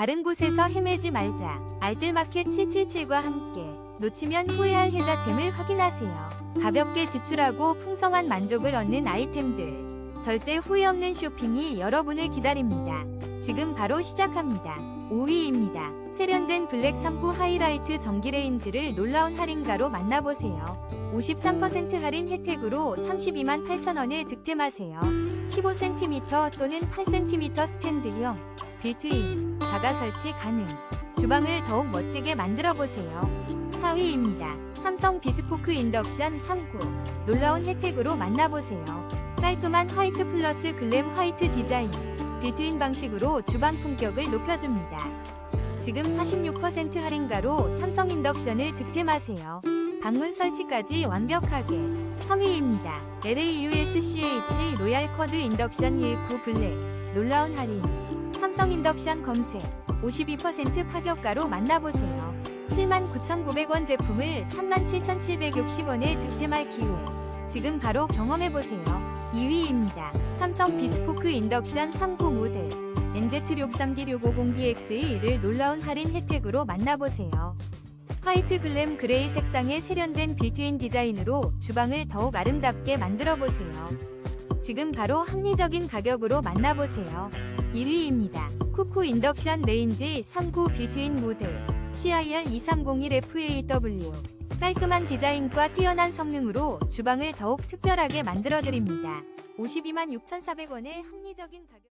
다른 곳에서 헤매지 말자. 알뜰마켓 777과 함께 놓치면 후회할 혜자템을 확인하세요. 가볍게 지출하고 풍성한 만족을 얻는 아이템들. 절대 후회 없는 쇼핑이 여러분을 기다립니다. 지금 바로 시작합니다. 5위입니다. 세련된 블랙 3구 하이라이트 전기 레인지를 놀라운 할인가로 만나보세요. 53% 할인 혜택으로 32만 8천원에 득템하세요. 15cm 또는 8cm 스탠드형, 빌트인, 자가 설치 가능. 주방을 더욱 멋지게 만들어 보세요. 4위입니다. 삼성 비스포크 인덕션 3구. 놀라운 혜택으로 만나보세요. 깔끔한 화이트 플러스 글램 화이트 디자인. 빌트인 방식으로 주방 품격을 높여줍니다. 지금 46% 할인가로 삼성 인덕션을 득템하세요. 방문 설치까지 완벽하게. 3위입니다. LA USCH 로얄 쿼드 인덕션 19 블랙. 놀라운 할인. 삼성 인덕션 검색. 52% 파격가로 만나보세요. 79,900원 제품을 37,760원에 득템할 기회. 지금 바로 경험해보세요. 2위입니다. 삼성 비스포크 인덕션 3구 모델. NZ63D650BX를 놀라운 할인 혜택으로 만나보세요. 화이트 글램 그레이 색상의 세련된 빌트인 디자인으로 주방을 더욱 아름답게 만들어보세요. 지금 바로 합리적인 가격으로 만나보세요. 1위입니다. 쿠쿠 인덕션 레인지 39 빌트인 모델 CIR2301FAW 깔끔한 디자인과 뛰어난 성능으로 주방을 더욱 특별하게 만들어드립니다. 52만 6,400원의 합리적인 가격